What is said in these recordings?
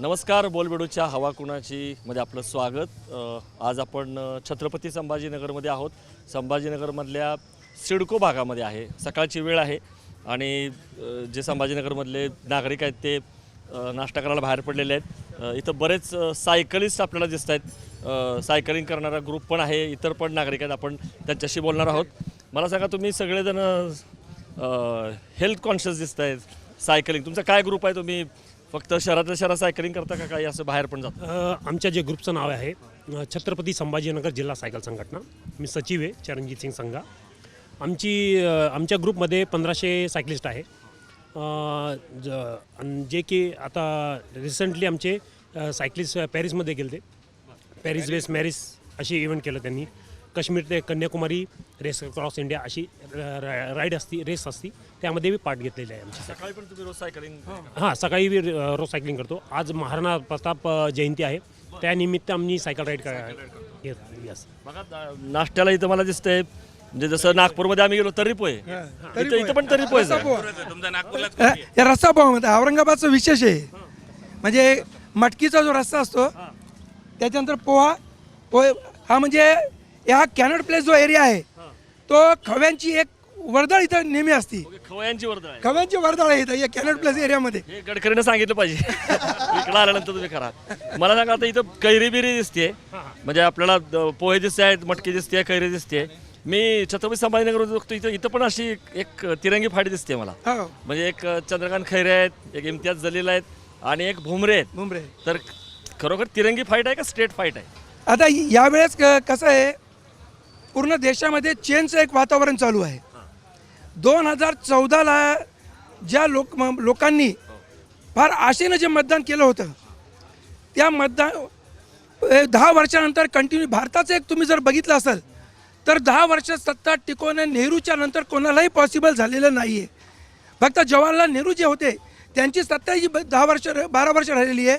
नमस्कार बोलबेडूच्या हवा कुणाची मध्ये आपलं स्वागत. आज आपण छत्रपती संभाजीनगरमध्ये आहोत. संभाजीनगरमधल्या सिडको भागामध्ये आहे. सकाळची वेळ आहे आणि जे संभाजीनगरमधले नागरिक आहेत ते नाश्ता करायला बाहेर पडलेले आहेत. इथं बरेच सायकलिस्ट आपल्याला दिसत आहेत. सायकलिंग करणारा ग्रुप पण आहे. इतर पण नागरिक आहेत. आपण त्यांच्याशी बोलणार आहोत. मला सांगा तुम्ही सगळेजण हेल्थ कॉन्शियस दिसत आहेत सायकलिंग. तुमचा काय ग्रुप आहे? तुम्ही फक्त शहरातल्या शहरात सायकलिंग करता का काही असं बाहेर पण जातं? आमच्या जे ग्रुपचं नाव आहे अ, छत्रपती संभाजीनगर जिल्हा सायकल संघटना. मी सचिव आहे चरणजीत सिंग संघा. आमची अ, आमच्या ग्रुपमध्ये पंधराशे सायकलिस्ट आहे. अ, ज- अन जे की आता रिसेंटली आमचे अ, सायकलिस्ट पॅरिसमध्ये गेले पॅरिस वेस मॅरिस अशी इव्हेंट केलं त्यांनी. काश्मीर ते कन्याकुमारी रेस क्रॉस इंडिया अशी राईड असती रेस असती त्यामध्ये मी पार्ट घेतलेले आहे आमची. सकाळी पण तुम्ही रोज सायकलिंग हां. सकाळी मी रोज सायकलिंग करतो. आज महाराणा प्रताप जयंती आहे. त्यानिमित्त आम्ही सायकल राईड कर यस बघा नाश्त्याला इथं मला दिसतंय. म्हणजे जसं नागपूरमध्ये आम्ही गेलो तरी पोहे. इथं इथं पण तरी पोहे. अ, या रस्ता पोहामध्ये. औरंगाबादचं विशेष आहे. म्हणजे मटकीचा जो रस्ता असतो त्याच्यानंतर पोहा पोहे हा म्हणजे हा कॅनड प्लेस जो एरिया आहे तो खव्यांची एक वर्दळ इथं नेहमी असती. खवयांची वर्दळ आहे. खव्यांची वर्दळ आहे इथं या कॅनड प्लेस एरियामध्ये. हे गडकरीनं सांगितलं पाहिजे. इकडं आल्यानंतर तुम्ही करा. मला सांगा आता इथं कैरी बिरी दिसते म्हणजे आपल्याला द- पोहे दिसते आहेत मटकी दिसते कैरी दिसते मी छत्रपती संभाजीनगर बघतो इथं इथं पण अशी एक- तिरंगी फाडी दिसते मला. हो. म्हणजे एक चंद्रकांत खैरे आहेत एक इम्तियाज जलील आहेत आणि एक भुमरे आहेत. मुंबई तर खरोखर तिरंगी फाईट आहे का स्टेट फाईट आहे? आता यावेळेस क- कसं आहे पूर्ण देशामध्ये चेंजचं एक वातावरण चालू आहे. दोन हजार चौदाला ज्या लोक म- लोकांनी फार आशेनं जे मतदान केलं होतं त्या मतदान दहा वर्षानंतर कंटिन्यू भारताचं एक तुम्ही जर बघितलं असेल तर दहा वर्ष सत्ता टिकवणं नेहरूच्या नंतर कोणालाही पॉसिबल झालेलं नाही आहे फक्त जवाहरलाल नेहरू जे होते त्यांची सत्ता ही दहा वर्ष बारा वर्ष राहिलेली आहे.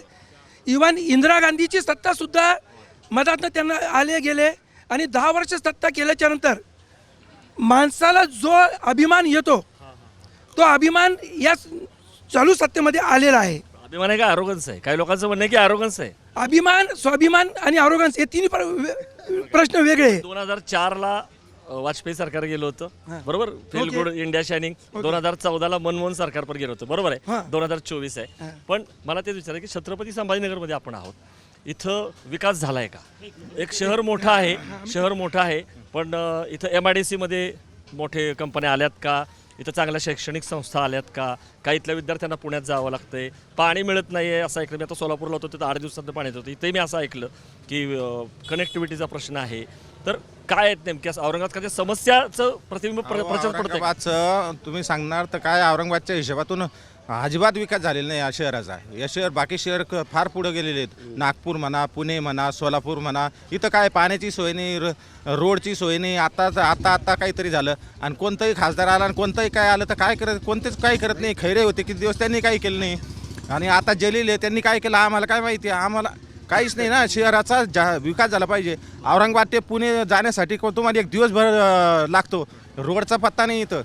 इवन इंदिरा गांधीची सत्तासुद्धा मधातनं त्यांना आले गेले. आणि दहा वर्ष सत्ता केल्याच्यानंतर माणसाला जो अभिमान येतो तो अभिमान या चालू सत्तेमध्ये आलेला आहे. अभिमान आहे का आरोगन्स आहे? काही लोकांचं म्हणणं आहे की आरोगन्स आहे? अभिमान स्वाभिमान आणि आरोग्यांस हे तिन्ही प्र- वे- प्रश्न वेगळे आहे दोन हजार चार ला अ, वाजपेयी सरकार गेलं होतं. बरोबर? फेल गुड इंडिया शायनिंग दोन हजार चौदाला मनमोहन सरकार पण गेलं होतं. बरोबर आहे? हां. दोन हजार चोवीस आहे. पण मला तेच विचार की छत्रपती संभाजीनगरमध्ये आपण आहोत. इथं विकास झाला आहे का? एक शहर मोठं आहे शहर मोठं आहे पण इथं एम आय डी सीमध्ये मोठे कंपन्या आल्यात का? इथं चांगल्या शैक्षणिक संस्था आल्यात का? काही इथल्या विद्यार्थ्यांना पुण्यात जावं लागतंय. पाणी मिळत नाही आहे असं ऐकलं मी आता सोलापूरला होतो तिथं आठ दिवसात पाणी येत होतं. इथंही मी असं ऐकलं की कनेक्टिव्हिटीचा प्रश्न आहे. तर काय आहेत नेमक्या औरंगाबादच्या समस्याचं प्रतिबिंब प्र- प्रचार पडतंय. औरंगाबादचं तुम्ही सांगणार तर काय औरंगाबादच्या हिशोबातून अजिबात विकास झालेला नाही या शहराचा. या शहर बाकी शहर क- फार पुढे गेलेले आहेत. नागपूर म्हणा पुणे म्हणा सोलापूर म्हणा इथं काय पाण्याची सोय नाही र- रोडची सोय नाही आता आता आता काहीतरी झालं. आणि कोणतंही खासदार आला आणि कोणतंही काय आलं तर काय करत कोणतेच काही करत नाही. खैरे होते किती दिवस त्यांनी काही केलं नाही. आणि आता जलील आहे त्यांनी काय केलं आम्हाला काय माहिती आहे? आम्हाला काहीच नाही ना शहराचा जा विकास झाला पाहिजे. औरंगाबाद ते पुणे जाण्यासाठी को- तुम्हाला एक दिवसभर लागतो. रोडचा पत्ता नाही इथं.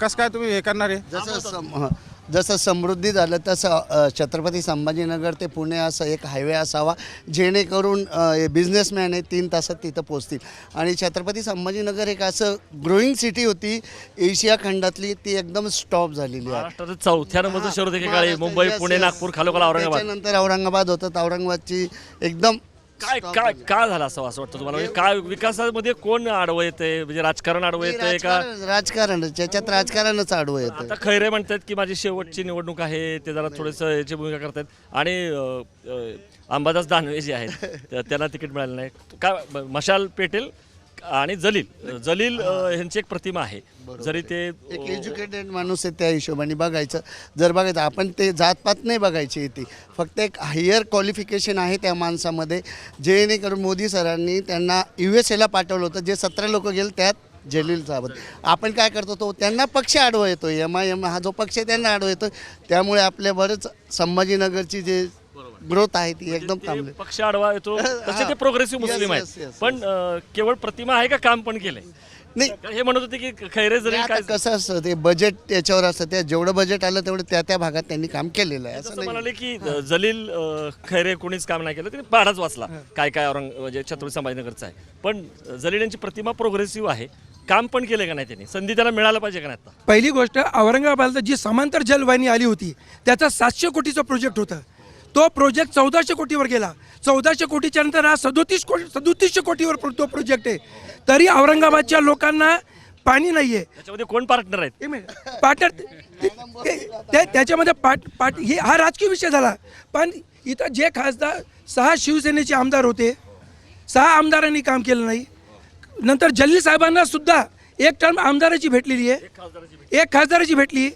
कसं काय तुम्ही हे करणार आहे? जसं सम जसं समृद्धी झालं तसं छत्रपती संभाजीनगर ते पुणे असं एक हायवे असावा जेणेकरून बिझनेसमॅन आहे तीन तासात तिथं पोचतील आणि छत्रपती संभाजीनगर एक असं ग्रोईंग सिटी होती. एशिया खंडातली ती एकदम स्टॉप झालेली आहे. चौथ्या नंबरचं शहर होतं मुंबई पुणे. नागपूर खालोखाल औरंगाबाद. त्याच्यानंतर औरंगाबाद होतं तर औरंगाबादची एकदम काय काय का झालं असं असं वाटतं तुम्हाला? म्हणजे काय विकासामध्ये कोण आडवं येते म्हणजे राजकारण आडवं येतंय का? राजकारण राजकारण ज्याच्यात राजकारणच आडवं येतं आता खैरे म्हणतात की माझी शेवटची निवडणूक आहे ते जरा थोडंसं याची भूमिका करतात आणि अं, अं, अंबादास दानवे जे आहेत त्या- त्यांना तिकीट मिळालं नाही. काय मशाल पेटेल आणि जलील जलील अं, ह्यांची एक प्रतिमा आहे. जरी ते एक एज्युकेटेड माणूस आहे त्या हिशोबाने बघायचं. जर बघायचं आपण ते जातपात नाही बघायची ती फक्त एक हायर क्वालिफिकेशन आहे त्या माणसामध्ये जेणेकरून मोदी सरांनी त्यांना यू एस एला पाठवलं होतं. जे सतरा लोक गेले त्यात जलील सावंत. आपण काय करतो तो त्यांना पक्ष आडवा येतो एम आय एम हा जो पक्ष आहे त्यांना आडवा येतो त्यामुळे आपल्या बरंच संभाजीनगरची जे ग्रोथ आहे ती एकदम ते थांबली पक्ष आडवा येतो. तसे ते प्रोग्रेसिव्ह मुस्लिम yes, आहेत. yes, पण अं, केवळ प्रतिमा आहे का काम पण केलंय? नाही. हे म्हणत होते की खैरे जरी आता काय कसं असतं ते बजेट त्याच्यावर असतं. त्या जेवढं बजेट आलं तेवढं त्या त्या भागात त्यांनी काम केलेलं आहे. असं नाही. म्हणाले की अं, जलील अं, खैरे कोणीच काम नाही केलं. त्यांनी पाडाच वाचला. काय काय औरंग म्हणजे छत्रपती संभाजीनगरचा आहे. पण अं, जलील यांची प्रतिमा प्रोग्रेसिव्ह आहे. काम पण केलं का नाही त्यांनी? संधी त्याला मिळायला पाहिजे का नाही आता? पहिली गोष्ट औरंगाबादला जी समांतर जलवाहिनी आली होती त्याचा सातशे कोटीचा प्रोजेक्ट होता. तो प्रोजेक्ट चौदाशे कोटीवर गेला. चौदाशे कोटीच्या नंतर हा सदोतीस कोटी सदोतीसशे कोटीवर तो प्रोजेक्ट आहे. तरी औरंगाबादच्या लोकांना पाणी नाही आहे त्याच्यामध्ये कोण पार्टनर आहेत? पार्टनर ते त्याच्यामध्ये पाट पाट हे हा राजकीय विषय झाला. पण इथं जे खासदार सहा शिवसेनेचे आमदार होते. सहा आमदारांनी काम केलं नाही. नंतर जल्ली साहेबांना सुद्धा एक टर्म आमदाराची भेटलेली आहे. एक खासदाराची भेटली.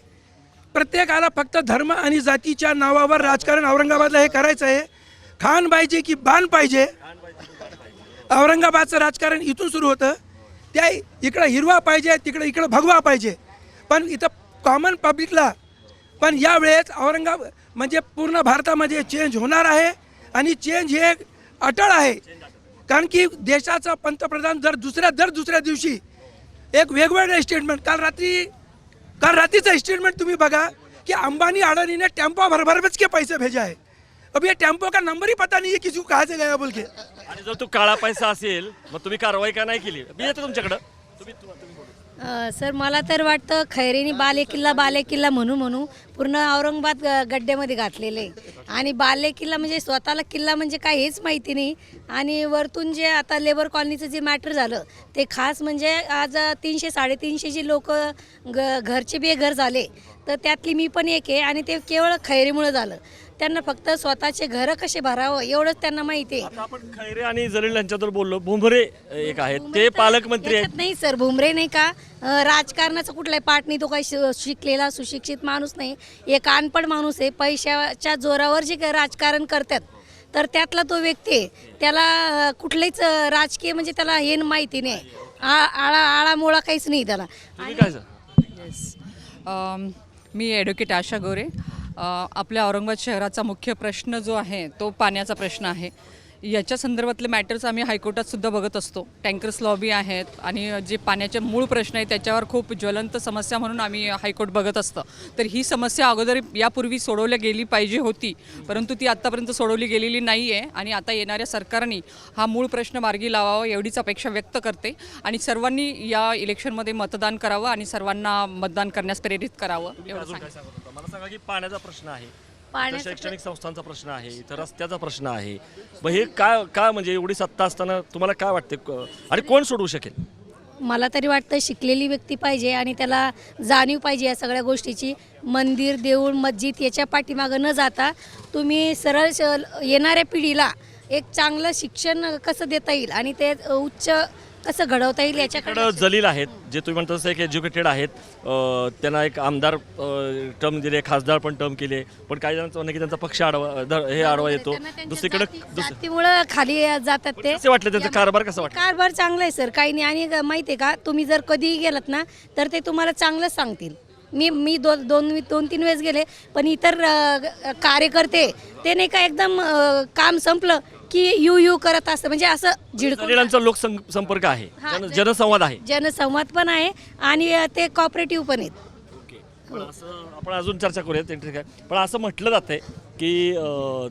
प्रत्येकाला फक्त धर्म आणि जातीच्या नावावर राजकारण औरंगाबादला हे करायचं आहे. खान पाहिजे की बाण पाहिजे? औरंगाबादचं राजकारण इथून सुरू होतं. त्या इकडं हिरवा पाहिजे तिकडं इकडं भगवा पाहिजे. पण इथं कॉमन पब्लिकला पण यावेळेस औरंगाबाद म्हणजे पूर्ण भारतामध्ये चेंज होणार आहे आणि चेंज हे अटळ आहे. कारण की देशाचा पंतप्रधान जर दुसऱ्या दर दुसऱ्या दिवशी एक वेगवेगळे स्टेटमेंट काल रात्री कारण रात्रीचा स्टेटमेंट तुम्ही बघा कि अंबानी अडानी ने टेम्पो भर भर के पैसे भेजा है अब ये टेम्पो का नंबर ही पता नहीं है किसी को कहाँ से गया बोल के. आणि जर तो काळा पैसा असेल मग तुम्ही कारवाई का नाही केली? मी येतो तुमच्याकडं. तुम्ही तुम्ही सर मला तर वाटतं खैरेनी बालेकिल्ला बालेकिल्ला म्हणू म्हणू पूर्ण औरंगाबाद ग- गड्ड्यामध्ये घातलेले आहे. आणि बालेकिल्ला म्हणजे स्वतःला किल्ला म्हणजे काय हेच माहिती नाही आणि वरतून जे आता लेबर कॉलनीचं जे मॅटर झालं ते खास म्हणजे आज तीनशे साडेतीनशे जी लोक ग घरचे बेघर झाले तर त्यातली मी पण एक आहे आणि ते केवळ खैरीमुळं झालं त्यांना फक्त स्वतःचे घरं कसे भरावं एवढंच त्यांना माहिती आहे. आता आपण खैरे आणि जलील यांच्याबद्दल बोललो. भुमरे एक आहेत. ते पालकमंत्री आहेत. नाही सर. भुमरे नाही का? अं, राजकारणाचा कुठलाही पाठ नाही तो काही शि- शिकलेला सुशिक्षित माणूस नाही. एक अनपड माणूस आहे. पैशाच्या जोरावर जे काही राजकारण करतात तर त्यातला तो व्यक्ती आहे. त्याला अं, कुठलेच अं, राजकीय म्हणजे त्याला हे माहिती नाही. आ- आळा आळामोळा काहीच नाही त्याला. तुम्ही काय सर? येस अम, मी ॲडव्होकेट आशा गोरे. आपल्या औरंगाबाद शहराचा मुख्य प्रश्न जो आहे तो पाण्याचा प्रश्न आहे. याच्या संदर्भातले मॅटर्स आम्ही हायकोर्टात सुद्धा बघत असतो. टँकर्स लॉबी आहेत आणि जे पाण्याचे मूळ प्रश्न आहे त्याच्यावर खूप ज्वलंत समस्या म्हणून आम्ही हायकोर्ट बघत असतं. तर ही समस्या अगोदर यापूर्वी सोडवल्या गेली पाहिजे होती परंतु ती आत्तापर्यंत सोडवली गेलेली नाही आहे आणि आता येणाऱ्या सरकारने हा मूळ प्रश्न मार्गी लावावा एवढीच अपेक्षा व्यक्त करते आणि सर्वांनी या इलेक्शनमध्ये मतदान करावं आणि सर्वांना मतदान करण्यास प्रेरित करावं एवढं सांगायचं मला सांगा की पाण्याचा प्रश्न आहे. पाण्याचा शैक्षणिक संस्थांचा प्रश्न आहे इथं रस्त्याचा प्रश्न आहे. मग हे काय काय म्हणजे एवढी सत्ता असताना तुम्हाला काय वाटते? क- आणि कोण सोडवू शकेल? मला तरी वाटतं शिकलेली व्यक्ती पाहिजे आणि त्याला जाणीव पाहिजे या सगळ्या गोष्टीची. मंदिर देऊळ मस्जिद याच्या पाठीमागं न जाता तुम्ही सरळ श- येणाऱ्या पिढीला एक चांगलं शिक्षण कसं देता येईल आणि ते उच्च कसं घडवता येईल याच्याकडे जलील आहेत जे तुम्ही म्हणता तसं एक एज्युकेटेड आहेत. अं, त्यांना एक आमदार टर्म दिले खासदार पण टर्म केले. पण काही जणांचं म्हणणं आहे की त्यांचा पक्ष आडवा हे आडवा येतो. दुसरीकडे दुसरं जातीमुळं खाली जातात ते. कसे वाटले त्यांचा? कारभार कसा वाटला? कारभार चांगला आहे सर. काही नाही. आणि ग- माहिती आहे का? तुम्ही जर कधीही गेलात ना तर ते तुम्हाला चांगलंच सांगतील. मी मी दोन दोन दोन तीन वेळेस गेले पण इतर अ, कार्यकर्ते ते नाही का एकदम अ, काम संपलं की यू यू करत असतं. म्हणजे असं झिडकून जलीलांचा लोकसंपर्क आहे. हा, जन- जनसंवाद आहे. जनसंवाद पण आहे आणि अ, ते कॉपरेटिव्ह पण आहेत. ओके. पण असं आपण अजून चर्चा करूया ते ठीक आहे पण असं म्हटलं जातंय की अं,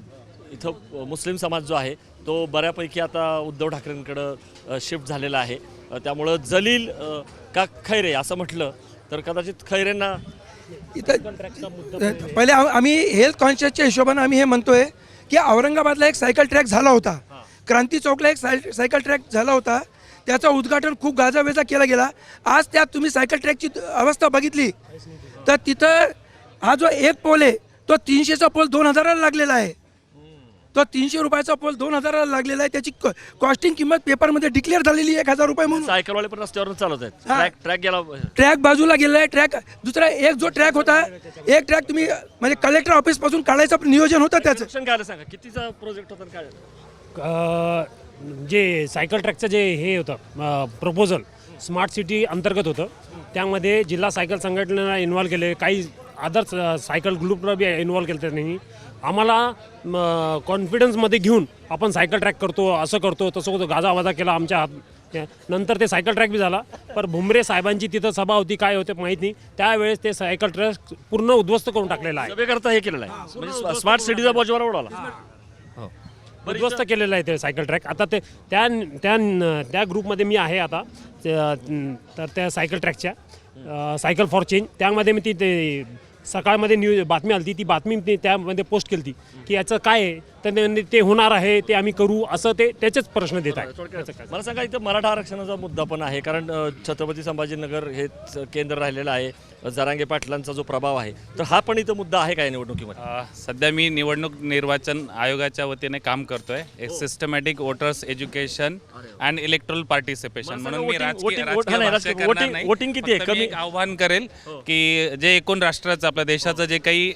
इथं मुस्लिम समाज जो आहे तो बऱ्यापैकी आता उद्धव ठाकरेंकडं शिफ्ट झालेला आहे. अं, त्यामुळं जलील अं, का खैरे असं म्हटलं तर कदाचित खैरेंना इथं पहिले आम- आम्ही हेल्थ कॉन्शियसच्या हिशोबाने आम्ही हे म्हणतोय की औरंगाबादला एक सायकल ट्रॅक झाला होता. क्रांती चौकला एक साय सायकल ट्रॅक झाला होता. त्याचं उद्घाटन खूप गाजावेजा केला गेला. आज त्यात तुम्ही सायकल ट्रॅकची अवस्था बघितली. तर तिथं हा जो एक पोल आहे तो तीनशेचा पोल दोन हजाराला लागलेला आहे. तो तीनशे रुपयाचा पोल दोन हजाराला लागलेला आहे. त्याची कॉस्टिंग किंमत पेपरमध्ये डिक्लेअर झालेली आहे एक हजार रुपये म्हणून. सायकलवाले पण रस्त्यावरून चालवत आहेत. हा. ट्रॅक ट्रॅक गेला ट्रॅक बाजूला गेलेला आहे. ट्रॅक दुसरा एक जो ट्रॅक होता एक ट्रॅक तुम्ही म्हणजे कलेक्टर ऑफिसपासून काढायचं नियोजन होतं त्याचं. काय आलं सांगा. कितीचा प्रोजेक्ट होता आणि काय अ, जे सायकल ट्रॅकचं जे हे होतं प्रपोजल स्मार्ट सिटी अंतर्गत होतं. त्यामध्ये जिल्हा सायकल संघटनेला इन्व्हॉल्व केले. काही अदर्स सायकल ग्रुपला बी इन्व्हॉल्व केलं त्यांनी. आम्हाला कॉन्फिडन्समध्ये घेऊन आपण सायकल ट्रॅक करतो असं करतो तसं होतं. गाजावाजा केला आमच्या हात त्या- नंतर ते सायकल ट्रॅक बी झाला. पण भुमरे साहेबांची तिथं सभा होती काय होते माहीत नाही. त्यावेळेस ते सायकल ट्रॅक पूर्ण उद्ध्वस्त करून टाकलेला आहे. सभेकरता हे केलेलं आहे. म्हणजे स्मार्ट सिटीचा बोजवारा उडाला. हो. उद्ध्वस्त केलेलं आहे ते सायकल ट्रॅक आता ते त्या त्या त्या ग्रुपमध्ये मी आहे आता. त्या- तर त्या सायकल ट्रॅकच्या सायकल फॉर चेंज त्यामध्ये मी ती ते सकाळमध्ये न्यूज बातमी आली ती बातमी त्यामध्ये पोस्ट केली की याचं काय आहे? तर ते होणार आहे ते आम्ही करू असं ते त्याचेच प्रश्न देत आहे मला सांगा इथं मराठा आरक्षणाचा मुद्दा पण आहे कारण छत्रपती संभाजीनगर हे केंद्र राहिलेलं आहे जरांगे पाटलांचा जो प्रभाव आहे तर हा पण इथं मुद्दा आहे काय निवडणुकीमध्ये? सध्या मी निवडणूक निर्वाचन आयोगाच्या वतीने काम करतोय एक systematic voters education and electoral participation म्हणून मी हा voting किती आहे? कमी- आव्हान करेल की जे एकूण राष्ट्राचं आपल्या देशाचं जे काही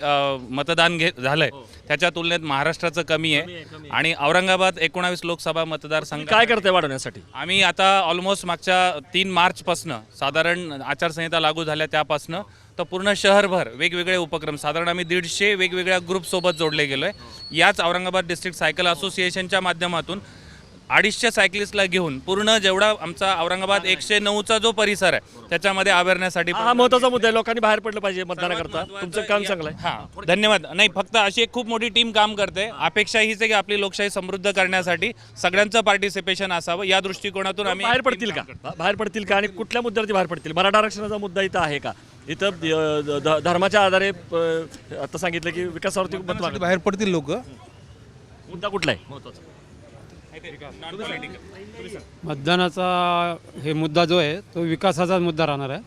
मतदान घे झालंय त्याच्या तुलनेत महाराष्ट्राचं कमी आहे. आणि औरंगाबाद एकोणावीस लोकसभा मतदारसंघ काय करताय वाढवण्यासाठी? आम्ही आता ऑलमोस्ट मागच्या तीन मार्चपासनं साधारण आचारसंहिता लागू झाल्या त्यापासनं तर पूर्ण शहरभर वेगवेगळे उपक्रम साधारण आम्ही दीडशे वेगवेगळ्या ग्रुपसोबत जोडले गेलो आहे याच औरंगाबाद डिस्ट्रिक्ट सायकल असोसिएशनच्या माध्यमातून अडीचशे सायकलिस्टला घेऊन पूर्ण जेवढा आमचा औरंगाबाद एकशे नऊचा जो परिसर आहे त्याच्यामध्ये अवेअरनेससाठी हा महत्त्वाचा मुद्दा आहे. लोकांनी बाहेर पडलं पाहिजे मतदानाकरता. तुमचं काम चांगलं आहे. हा धन्यवाद. नाही फक्त अशी एक खूप मोठी टीम काम करते. अपेक्षा हीच आहे की आपली लोकशाही समृद्ध करण्यासाठी सगळ्यांचं पार्टिसिपेशन असावं. या दृष्टिकोनातून आम्ही बाहेर पडतील का? बाहेर पडतील का? आणि कुठल्या मुद्द्यावरती बाहेर पडतील? मराठा आरक्षणाचा मुद्दा इथं आहे का? इथं धर्माच्या आधारे आता सांगितलं की विकासावरती बाहेर पडतील लोक. मुद्दा कुठला आहे? महत्त्वाचा मतदानाचा हे मुद्दा जो आहे तो विकासाचा मुद्दा राहणार आहे.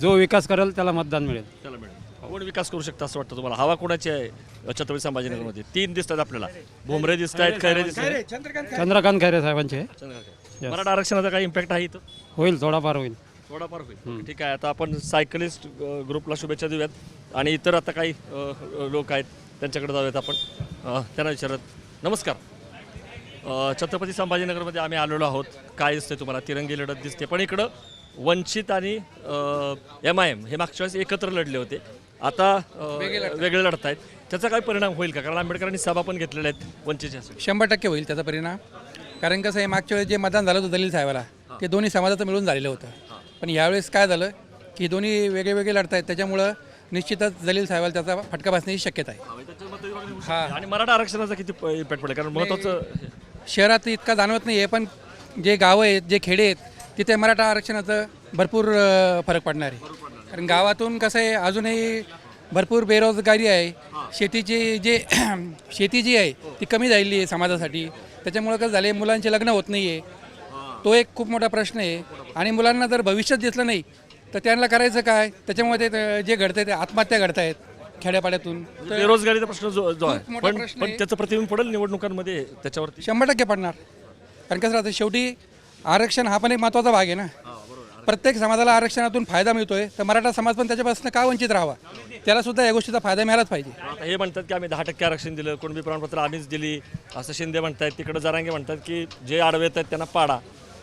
जो विकास करेल त्याला मतदान मिळेल. त्याला मिळेल. कोण विकास करू शकता असं वाटतं तुम्हाला? हवा कोणाची आहे छत्रपती संभाजीनगरमध्ये? तीन दिसतात आपल्याला. भोमरे दिसत आहेत खैरे दिसत आहेत. चंद्रकांत खैरे साहेबांचे. मराठा आरक्षणाचा काही इम्पॅक्ट आहे इथं? होईल थोडाफार होईल. थोडाफार होईल. ठीक आहे आता आपण सायकलिस्ट ग्रुपला शुभेच्छा देऊयात. आणि इतर आता काही अ, लोक आहेत त्यांच्याकडे जाऊयात आपण. अ, त्यांना विचारत नमस्कार. छत्रपती संभाजीनगरमध्ये आम्ही आलेलो आहोत. काय दिसते तुम्हाला? तिरंगी लढत दिसते. पण इकडं वंचित आणि एम आय एम हे मागच्या वेळेस एकत्र लढले होते. आता वेगळे लढत आहेत त्याचा काय परिणाम होईल का? कारण आंबेडकरांनी सभा पण घेतलेल्या आहेत वंचितच्या शंभर टक्के होईल त्याचा परिणाम. कारण कसं आहे मागच्या वेळेस जे मतदान झालं होतं दलील साहेबाला ते दोन्ही समाजाचं मिळून झालेलं होतं. पण यावेळेस काय झालं की दोन्ही वेगळे वेगळे लढत आहेत त्याच्यामुळं निश्चितच दलील साहेबाला त्याचा फटका बसण्याची शक्यता आहे. हा आणि मराठा आरक्षणाचा किती इम्पॅक्ट पडेल? कारण महत्वाचं शहरात इतका जाणवत नाही आहे पण जे गावं आहेत जे खेडे आहेत तिथे मराठा आरक्षणाचं भरपूर फरक पडणार आहे. कारण गावातून कसं आहे अजूनही भरपूर बेरोजगारी आहे. शेतीची जे शेती जी आहे ती कमी झालेली आहे समाजासाठी. त्याच्यामुळं कसं झालं आहे मुलांचे लग्न होत नाही आहे. तो एक खूप मोठा प्रश्न आहे. आणि मुलांना जर भविष्यात दिसलं नाही तर त्यांना करायचं काय? त्याच्यामुळे ते जे घडतं ते आत्महत्या घडत आहेत खेड्यापाड्यातून. तर बेरोजगारीचा प्रश्न जो जो आहे. मोठा पण प्रश्न पण आहे. त्याचं प्रतिबिंब पडेल निवडणुकांमध्ये त्याच्यावरती? शंभर टक्के पडणार. कारण कसं राहतं शेवटी आरक्षण हा पण एक महत्त्वाचा भाग आहे ना. प्रत्येक समाजाला आरक्षणातून फायदा मिळतोय. तर मराठा समाज पण त्याच्यापासून का वंचित राहावा? त्याला सुद्धा या गोष्टीचा फायदा मिळालाच पाहिजे. आता हे म्हणतात की आम्ही दहा टक्के आरक्षण दिलं कुणबी प्रमाणपत्र आम्हीच दिली असं शिंदे म्हणतात तिकडे जरांगे म्हणतात की जे आडवे आहेत त्यांना पाडा.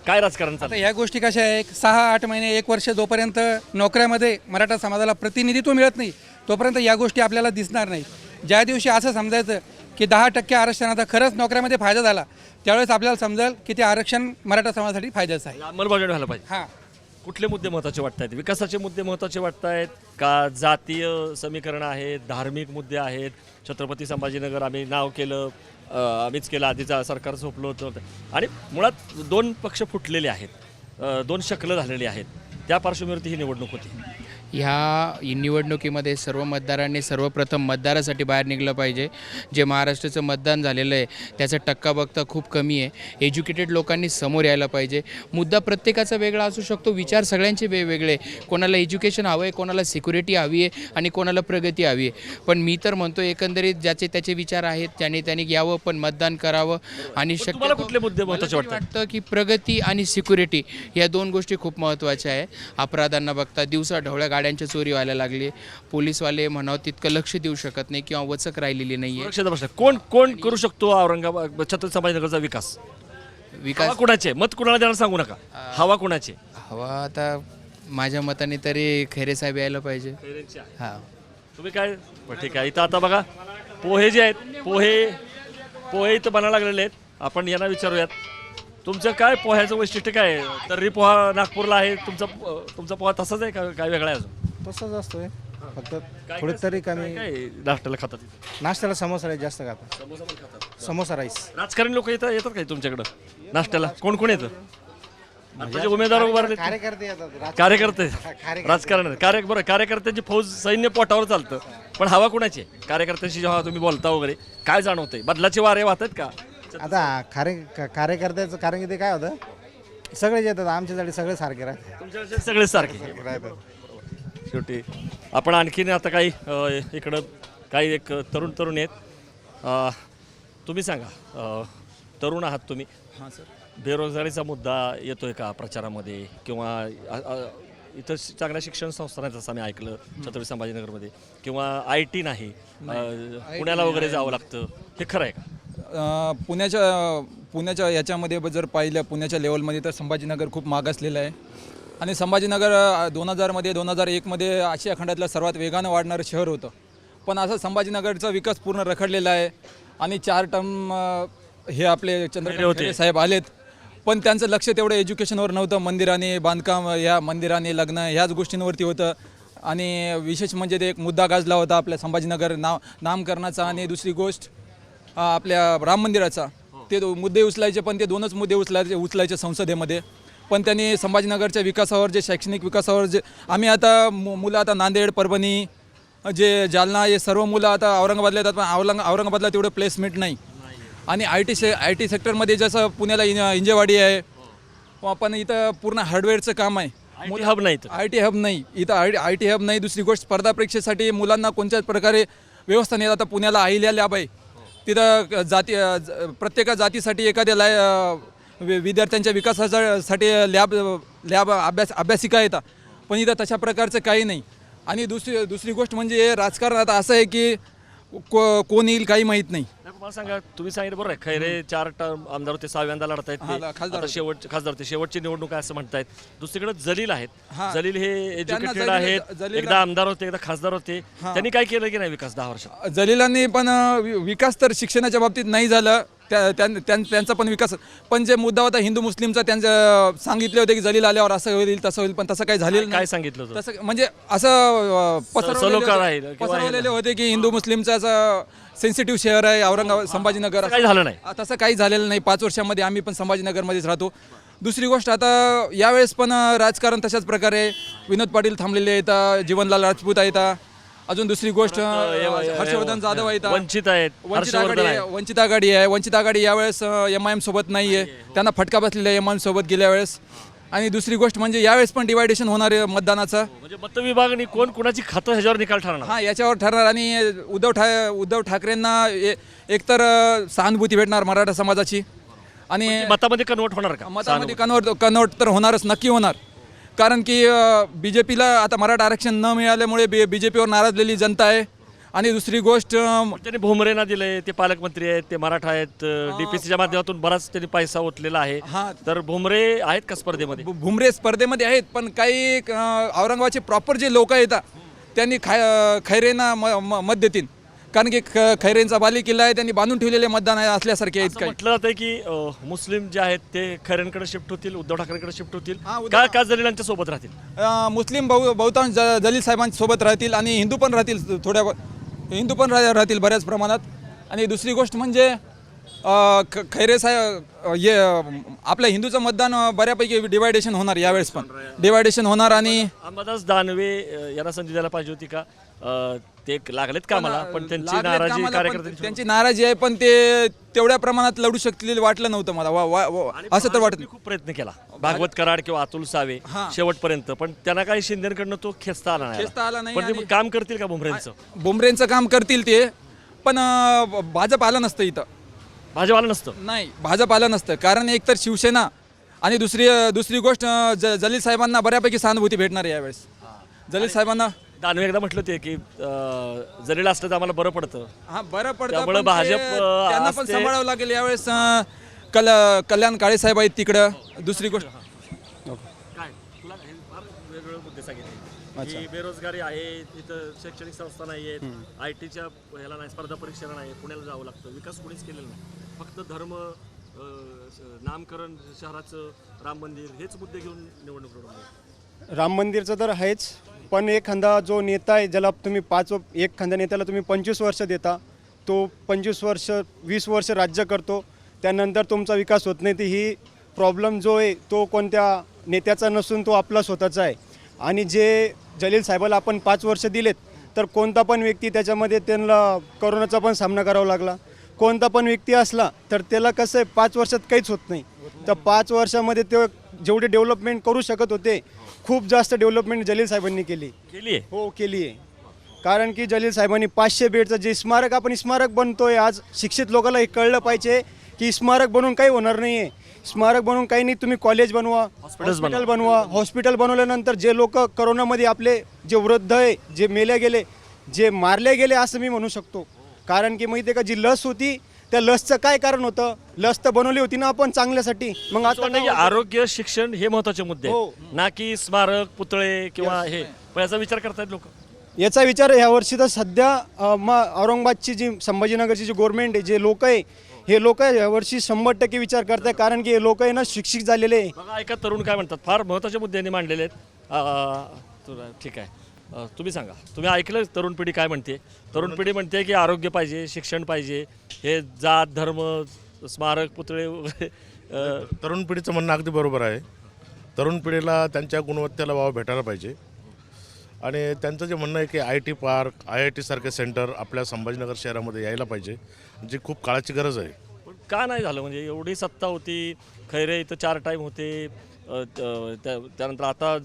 काय राजकारण चालतं ह्या गोष्टी कशा आहे सहा आठ महिने एक वर्ष जोपर्यंत नोकऱ्यामध्ये मराठा समाजाला प्रतिनिधित्व मिळत नाही तोपर्यंत या गोष्टी आपल्याला दिसणार नाही ज्या दिवशी असं समजायचं की दहा टक्के आरक्षणाचा खरंच नोकऱ्यामध्ये फायदा झाला त्यावेळेस आपल्याला समजेल की ते आरक्षण मराठा समाजासाठी फायद्याचं आहे. अंमलबजावणी व्हायला पाहिजे. हां. कुठले मुद्दे महत्त्वाचे वाटत आहेत विकासाचे मुद्दे महत्त्वाचे वाटत आहेत का जातीय समीकरणं आहेत धार्मिक मुद्दे आहेत? छत्रपती संभाजीनगर आम्ही नाव केलं अं, आम्हीच केलं आधीचा सरकार झोपलं होतं. आणि मुळात दोन पक्ष फुटलेले आहेत अं, दोन शकलं झालेली आहेत. त्या पार्श्वभूमीवरती ही निवडणूक होती. ह्या निवडणुकीमध्ये सर्व मतदारांनी सर्वप्रथम मतदारासाठी बाहेर निघलं पाहिजे. जे महाराष्ट्राचं मतदान झालेलं आहे त्याचा टक्का बघता खूप कमी आहे. एज्युकेटेड लोकांनी समोर यायला पाहिजे. मुद्दा प्रत्येकाचा वेगळा असू शकतो विचार सगळ्यांचे वेगवेगळे कोणाला एज्युकेशन हवं आहे कोणाला सिक्युरिटी हवी आहे आणि कोणाला प्रगती हवी आहे. पण मी तर म्हणतो एकंदरीत ज्याचे त्याचे विचार आहेत त्याने त्यांनी यावं पण मतदान करावं आणि तुम्हाला कुठले मुद्दे महत्त्वाचे वाटतं की प्रगती आणि सिक्युरिटी या दोन गोष्टी खूप महत्त्वाच्या आहे. अपराधांना बघता दिवसा ढवळ्या गाड्यांच्या चोरी व्हायला लागली. पोलीसवाले म्हणावं तितकं लक्ष देऊ शकत नाही किंवा वचक राहिलेली नाही आहे सुरक्षेचा प्रश्न. कोण कोण करू शकतो औरंगाबाद छत्रपती संभाजीनगरचा विकास? हवा विकास कुणाचे मत कुणाला देणार सांगू नका. हवा कुणाचे हवा आता माझ्या मताने तरी खैरे साहेब यायला पाहिजे. हां. तुम्ही काय? बरं, ठीक आहे. इथं आता बघा पोहे जे आहेत पोहे पोहे इथं बनायला लागलेले आहेत. आपण यांना विचारूयात. तुमचं काय पोह्याचं वैशिष्ट्य काय? आहे तर्री पोहा नागपूरला आहे तुमचा तुमचा पोहा तसाच आहे का काय वेगळा आहे अजून? तसंच असतोय. फक्त थोडी तरी काय कमी काय नाश्त्याला खातात इथं? नाश्त्याला समोसा राईस जास्त खातात. समोसा राईस. राजकारणी लोक येतात येतात काय तुमच्याकडं? नाश्त्याला? कोण कोण येतं? म्हणजे उमेदवार उभारले कार्यकर्ते येतात राज- कार्यकर्ते. कार्यकर्ते. राजकारण कार्य बरं कार्यकर्त्यांची फौज सैन्य पोटावर चालतं. पण हवा कुणाची? आहे? कार्यकर्त्यांशी जेव्हा तुम्ही बोलता वगैरे काय जाणवतंय? बदलाचे वारे वाहतात का? आता कार्य का- कार्यकर्त्याचं कारण की ते काय होतं? सगळेच येतात आमच्यासाठी सगळे सारखे राहतात. तुमच्या सगळे सारखे. शेवटी आपण आणखीन आता काही अ, इकडं काही एक तरुण तरुण आहेत. अ, तुम्ही सांगा अ, तरुण आहात तुम्ही. हां सर. बेरोजगारीचा मुद्दा येतोय का प्रचारामध्ये? किंवा अ, अ, इतर शि- चांगल्या शिक्षण संस्था आहेत असं आम्ही ऐकलं छत्रपती संभाजीनगरमध्ये. किंवा आय टी नाही. अ, पुण्याला वगैरे जावं लागतं. हे खरं आहे का? पुण्याच्या पुण्याच्या याच्यामध्ये जर पाहिलं पुण्याच्या लेवलमध्ये तर संभाजीनगर खूप मागासलेलं आहे. आणि संभाजीनगर दोन हजारमध्ये दोन हजार एकमध्ये आशिया खंडातलं सर्वात वेगानं वाढणारं शहर होतं. पण असं संभाजीनगरचा विकास पूर्ण रखडलेला आहे. आणि चार टर्म हे आपले चंद्रकांत साहेब आलेत. पण त्यांचं लक्ष तेवढं एज्युकेशनवर नव्हतं. मंदिराने बांधकाम ह्या मंदिराने लग्न ह्याच गोष्टींवरती होतं. आणि विशेष म्हणजे ते एक मुद्दा गाजला होता आपल्या संभाजीनगर नाव नामकरणाचा. आणि दुसरी गोष्ट आपल्या राम मंदिराचा. ते दो- मुद्दे उचलायचे पण ते दोनच मुद्दे उचलायचे उचलायचे संसदेमध्ये. पण त्यांनी संभाजीनगरच्या विकासावर जे शैक्षणिक विकासावर जे आम्ही आता मु- मुलं आता नांदेड परभणी जे जालना हे सर्व मुलं आता औरंगाबादला येतात पण औरंग औरंगाबादला तेवढं प्लेसमेंट नाही. आणि आय टी से आय टी सेक्टरमध्ये जसं पुण्याला इन इंजेवाडी आहे पण इथं पूर्ण हार्डवेअरचं काम आहे. हब नाही. आय टी हब नाही. इथं आय आय टी हब नाही. दुसरी गोष्ट स्पर्धा परीक्षेसाठी मुलांना कोणत्याच प्रकारे व्यवस्था नाही. आता पुण्याला अहिल्या लॅब आहे तिथं जाती ज- प्रत्येक जातीसाठी एखाद्या लाय वि- विद्यार्थ्यांच्या विकासासाठी लॅब लॅब अभ्यास अभ्यासिका येतात. पण इथं तशा प्रकारचं काही नाही. आणि दुसरी दुसरी गोष्ट म्हणजे राजकारण आता असं आहे की को कोण येईल काही माहीत नाही, मला सांगा तुम्ही सांगितलं बरोबर आहे खैरे चार टर्म आमदार होते सहाव्यांदा लढतायत हा, ते. खासदार आता होते. शेवट खासदार होते. शेवटची निवडणूक आहे असं म्हणतायत. दुसरीकडे जलील आहेत. हा. जलील हे एज्युकेटेड जलील- आहेत जलील- एकदा आमदार होते एकदा खासदार होते. त्यांनी काय केलं की नाही विकास दहा वर्षात? जलीलांनी पण अ, वि- विकास तर शिक्षणाच्या बाबतीत नाही झालं. त्या त्यां- त्यां- त्यांचा पण विकास. पण जे मुद्दा होता हिंदू मुस्लिमचा त्यांचं सांगितले होते की जलील आल्यावर असं होईल तसं होईल पण तसं काही झालेलं काय नाही. सांगितलं होतं? तसं म्हणजे असं सलोखा होते- राहील किंवा हे पसरवलेले होते की हिंदू मुस्लिमचं असं सेन्सिटिव्ह शहर आहे औरंगाबाद संभाजीनगर काही झालं नाही. आ, तसं काही झालेलं नाही. पाच वर्षामध्ये आम्ही पण संभाजीनगरमध्येच राहतो. दुसरी गोष्ट आता यावेळेस पण अ, राजकारण तशाच प्रकारे विनोद पाटील थांबलेले आहेत जीवनलाल राजपूत आहेत अजून दुसरी गोष्ट हर्षवर्धन जाधव आहेत. वंचित आहेत. वंचित आघाडी आहे वंचित आघाडी आहे. वंचित आघाडी यावेळेस एम आय एम सोबत नाही आहे त्यांना फटका बसलेला आहे एम आय एम सोबत गेल्या वेळेस. आणि दुसरी गोष्ट म्हणजे यावेळेस पण डिवायडेशन होणार आहे मतदानाचं. म्हणजे मतविभागणी कोण कुणाची खातं ह्याच्यावर निकाल ठरणार? हा याच्यावर ठरणार. आणि उद्धव ठा उद्धव ठाकरेंना एकतर सहानुभूती भेटणार मराठा समाजाची. आणि मतामध्ये कन्वर्ट होणार का? मतामध्ये कन्वर्ट कन्वर्ट तर होणारच नक्की होणार. कारण की बी जे पीला आता मराठा आरक्षण न मिळाल्यामुळे बी बी जे पीवर नाराजलेली जनता आहे. आणि दुसरी गोष्ट त्यांनी भुमरेना दिले ते पालकमंत्री आहेत ते मराठा आहेत डीपीसीच्या माध्यमातून बराच त्यांनी पैसा ओतलेला आहे. हा. तर भुमरे आहेत का स्पर्धेमध्ये? भुमरे स्पर्धेमध्ये आहेत पण काही औरंगाबादचे प्रॉपर जे लोक येतात त्यांनी खा खैरेंना म- मत देतील. कारण की ख- खैरेंचा बाली किल्ला आहे त्यांनी बांधून ठेवलेले मतदान आहे असल्यासारखे आहेत काही. म्हटलं जातंय की अं, मुस्लिम जे आहेत ते खैरेंकडे शिफ्ट होतील उद्धव ठाकरेंकडे शिफ्ट होतील. हा, उद्धव- का का जलीलांच्या सोबत राहतील? अ, मुस्लिम बहु बहुतांश ज- जलील साहेबांसोबत राहतील आणि हिंदू पण राहतील थोड्या हिंदू पण रा- राहतील बऱ्याच प्रमाणात. आणि दुसरी गोष्ट म्हणजे ख- खैरे साहेब ये आपल्या हिंदूचं मतदान बऱ्यापैकी डिवायडेशन होणार यावेळेस पण. डिवायडेशन होणार आणि अंबादास दानवे यांना संधी द्यायला पाहिजे होती का? अं, ते लागलेत कामाला पण त्यांची लागलेत नाराजी कामाला, पण कार्यकर्त्यांची त्यांची नाराजी आहे पण ते तेवढ्या प्रमाणात लढू शकतील वाटलं नव्हतं मला. वा- वा- वा- असं तर वाटत खूप प्रयत्न केला. भागवत कराड किंवा अतुल सावे. शेवटपर्यंत पण त्यांना काही शिंदेकडनं तो खेचता आला नाही. खेचता आला नाही पण ते आणि- काम करतील का भुमरेंचं बुमरेंचं काम करतील ते पण अ, भाजप आलं नसतं इथं. भाजप आलं नसतं. नाही भाजप आलं नसतं. कारण एकतर शिवसेना आणि दुसरी दुसरी गोष्ट ज जलील साहेबांना बऱ्यापैकी सहानुभूती भेटणार आहे यावेळेस. जलील साहेबांना दानवे एकदा म्हटलं ते की अं, जरीला असलं तर आम्हाला बरं पडतं. हा बरं पडतं त्यामुळे पण ते- भाजप, अं, त्यांना पण असते- सांभाळावं लागेल यावेळेस अं, कल कल्याण काळे साहेब आहेत तिकडं. दुसरी गोष्ट काय? तुला हे फार वेगवेगळे मुद्दे सांगितले. की बेरोजगारी आहे इथं शैक्षणिक संस्था नाही आहेत आय टीच्या ह्याला नाही स्पर्धा परीक्षेला नाही पुण्याला जावं लागतं. विकास कोणीच केलेला नाही. फक्त धर्म नामकरण शहराचं राम मंदिर हेच मुद्दे घेऊन निवडणूक लढवली राम मंदिरचं तर आहेच पण एखादा जो नेता आहे ज्याला तुम्ही पाच एखाद्या नेत्याला तुम्ही पंचवीस वर्ष देता तो पंचवीस वर्ष वीस वर्ष राज्य करतो त्यानंतर तुमचा विकास होत नाही तर ही प्रॉब्लेम जो आहे तो कोणत्या नेत्याचा नसून तो आपला स्वतःचा आहे. आणि जे जलील साहेबाला आपण पाच वर्ष दिलेत तर कोणता पण व्यक्ती त्याच्यामध्ये त्यांना करोनाचा पण सामना करावा लागला. कोणता पण व्यक्ती असला तर त्याला कसं आहे पाच वर्षात काहीच होत नाही. तर पाच वर्षामध्ये ते जेवढे डेव्हलपमेंट करू शकत होते खूप जास्त डेव्हलपमेंट जलील साहेबांनी केली. केली आहे? हो केली आहे. कारण की जलील साहेबांनी पाचशे बेडचं जे स्मारक आपण स्मारक बनतोय आज शिक्षित लोकांना हे कळलं पाहिजे की स्मारक बनवून काही होणार नाही आहे स्मारक बनवून काही नाही तुम्ही कॉलेज बनवा हॉस्पिटल बनवा. हॉस्पिटल बनवल्यानंतर जे लोक करोनामध्ये आपले जे वृद्ध आहे जे मेले गेले जे मारले गेले असं मी म्हणू शकतो. कारण की माहिती आहे का जी लस होती त्या लसचं काय कारण होतं? लस तर बनवली होती ना आपण चांगल्यासाठी. मग असं आता वाटतं की काय होतं? आरोग्य शिक्षण हे महत्त्वाचे मुद्दे आहेत. हो. ना की स्मारक पुतळे किंवा हे. पण याचा विचार करतायत लोक. याचा विचार ह्या वर्षी तर सध्या अ, म औरंगाबादची जी संभाजीनगरची जी गव्हर्नमेंट आहे जे लोक आहे हे लोक यावर्षी शंभर टक्के विचार करताय कारण की हे लोक आहे ना शिक्षित झालेले आहे. बघा ऐका तरुण काय म्हणतात फार महत्त्वाचे मुद्दे यांनी मांडलेले आहेत. तुला ठीक आहे. अं, तुम्ही सांगा. तुम्ही ऐकलं तरुण पिढी काय म्हणते? तरुण पिढी म्हणते की आरोग्य पाहिजे शिक्षण पाहिजे हे जात धर्म स्मारक पुतळे वगैरे अं, तरुण पिढीचं म्हणणं अगदी बरोबर आहे. तरुण पिढीला त्यांच्या गुणवत्तेला वाव भेटायला पाहिजे. आणि त्यांचं जे म्हणणं आहे की I T park I I T सारखे सेंटर आपल्या संभाजीनगर शहरामध्ये यायला पाहिजे जी खूप काळाची गरज आहे. पण का नाही झालं? म्हणजे एवढी सत्ता होती खैरे इथं चार टाईम होते त्यानंतर आता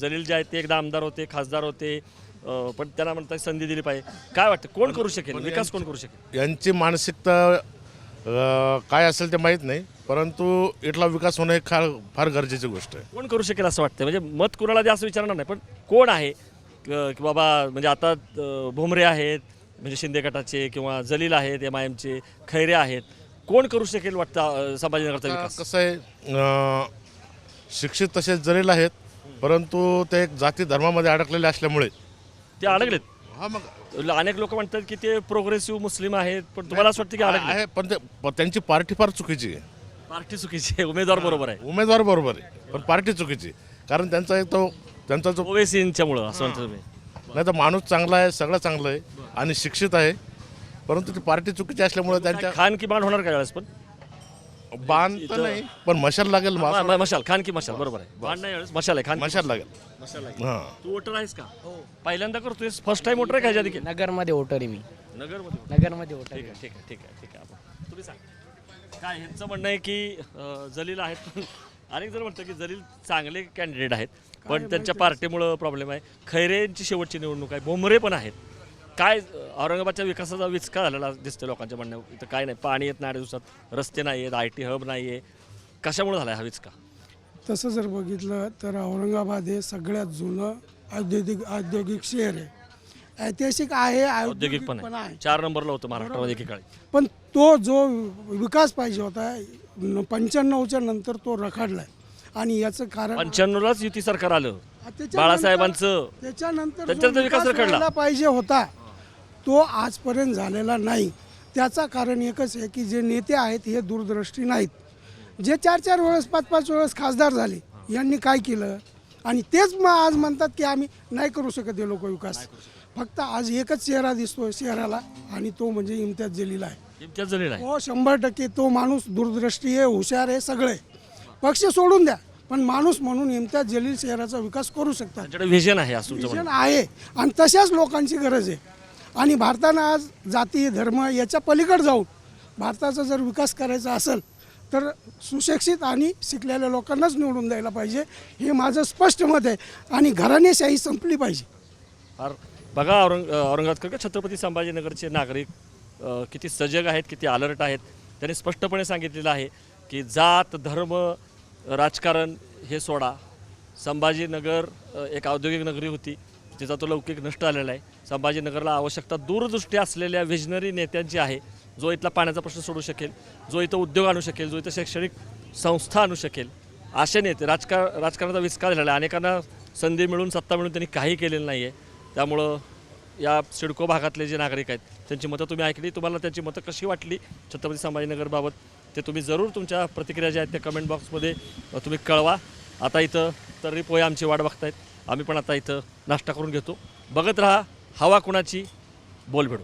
जलील जे आहेत ते एकदा आमदार होते खासदार होते पण त्यांना म्हणतात संधी दिली पाहिजे. काय वाटतं? कोण करू शकेल? विकास कोण करू शकेल? यांची मानसिकता काय असेल ते माहीत नाही परंतु इथला विकास होणं हे खा फार गरजेची गोष्ट आहे. कोण करू शकेल असं वाटतं म्हणजे मत कुणाला द्या असं विचारणार नाही पण कोण आहे? क- बाबा म्हणजे आता भुमरे आहेत म्हणजे शिंदे गटाचे किंवा जलील आहेत एम आय एमचे खैरे आहेत. कोण करू शकेल वाटतं संभाजीनगरचा विकास? कसं आहे शिक्षित तसे जरील आहेत परंतु ते एक जाती धर्मामध्ये अडकलेले असल्यामुळे. ते अडकलेत? हा मग. अनेक लोक म्हणतात की ते प्रोग्रेसिव्ह मुस्लिम आहेत पण तुम्हाला असं वाटतं की अडकले आहे पण ते पण त्यांची पार्टी फार चुकीची आहे. पार्टी चुकीची आहे उमेदवार बरोबर आहे. उमेदवार बरोबर आहे पण पार्टी चुकीची कारण त्यांचा एक तो त्यांचा जो ओवेसींच्यामुळं असं म्हणतो तुम्ही. नाही तर माणूस चांगला आहे सगळं चांगलं आहे आणि शिक्षित आहे परंतु ती पार्टी चुकीची असल्यामुळे त्यांच्या खान की बाण होणार काय वेळेस पण? बाण तर नाही पण मशाल लागेल म- मा- म- मशाल खान की मशाल बरोबर आहे. बाण नाही मशाल आहे खान की मशाल लागेल. मशाल आहे हां. तू वोटर आहेस का? पहिल्यांदा करतोय फर्स्ट टाइम वोटर आहे का देखील नगरमध्ये वोटर आहे मी. नगरमध्ये नगरमध्ये वोटर ठीक आहे. ठीक आहे ठीक आहे ठीक आहे. आपण तुम्ही सांग. काय ह्यांचं म्हणणं आहे की अं, जलील आहेत पण अनेक जण म्हणतात की जलील चांगले कॅन्डिडेट आहेत. पण त्यांच्या पार्टीमुळं प्रॉब्लेम आहे. खैरेंची शेवटची निवडणूक आहे बोमरे पण आहेत. काय औरंगाबादच्या विकासाचा विचका झालेला दिसतो लोकांच्या म्हणण्यावर इथं काय नाही पाणी येत नाही आठ दिवसात रस्ते नाही आहेत आय टी हब नाही आहे. कशामुळे झाला हा विचका? तसं जर बघितलं तर औरंगाबाद हे सगळ्यात जुनं औद्योगिक औद्योगिक शहर आहे. ऐतिहासिक आहे औद्योगिक पण आहे. चार नंबरला होतं महाराष्ट्रामध्ये एकेकाळी. पण तो जो विकास पाहिजे होता पंच्याण्णवच्या नंतर तो रखडलाय. आणि याचं कारण पंच्याण्णवलाच युती सरकार आलं. त्याच्यानंतर- बाळासाहेबांचं. त्याच्यानंतर विकास रखडला. व्हायला पाहिजे होता. तो आजपर्यंत झालेला नाही. त्याचं कारण एकच आहे की जे नेते आहेत हे दूरदृष्टी नाहीत. जे चार चार वेळेस पाच पाच वेळेस खासदार झाले यांनी काय केलं? आणि तेच मग आज म्हणतात की आम्ही नाही करू शकत हे लोक विकास. फक्त आज एकच चेहरा दिसतोय शहराला आणि तो म्हणजे इम्तियाज जलील आहे. इम्तियाज जलील आहे. हो शंभर टक्के तो माणूस दूरदृष्टी आहे हुशार आहे सगळे पक्ष सोडून द्या. पण माणूस म्हणून इम्तियाज जलील शहराचा विकास करू शकतात. व्हिजन आहे विजन आहे. आणि तशाच लोकांची गरज आहे. आणि भारतानं आज जाती धर्म याच्या पलीकडे जाऊन भारताचा जर विकास करायचा असेल तर सुशिक्षित आणि शिकलेल्या लोकांनाच निवडून द्यायला पाहिजे. हे माझं स्पष्ट मत आहे. आणि घराणेशाही संपली पाहिजे. फार बघा औरंग औरंगाबादकर का छत्रपती संभाजीनगरचे नागरिक अ, किती सजग आहेत किती अलर्ट आहेत. त्यांनी स्पष्टपणे सांगितलेलं आहे की जात धर्म राजकारण हे सोडा. संभाजीनगर अ, एक औद्योगिक नगरी होती तिचा तो लौकिक नष्ट आलेला आहे. संभाजीनगरला आवश्यकता दूरदृष्टी असलेल्या विजनरी नेत्यांची आहे. जो इथला पाण्याचा प्रश्न सोडू शकेल जो इथं उद्योग आणू शकेल जो इथं शैक्षणिक संस्था आणू शकेल असे नेते राजकार राजकारणाचा विस्कार झालेला आहे. अनेकांना संधी मिळून सत्ता मिळून त्यांनी काही केलेलं नाही आहे त्यामुळं या सिडको भागातले जे नागरिक आहेत त्यांची मतं तुम्ही ऐकली. तुम्हाला त्यांची मतं कशी वाटली छत्रपती संभाजीनगरबाबत ते तुम्ही जरूर तुमच्या प्रतिक्रिया ज्या आहेत त्या कमेंट बॉक्समध्ये तुम्ही कळवा. आता इथं तर्री पोहे आमची वाट बघतायत. आम्ही पण आता इथं नाश्ता करून घेतो. बघत राहा. हवा कुणाची? बोल भेडू.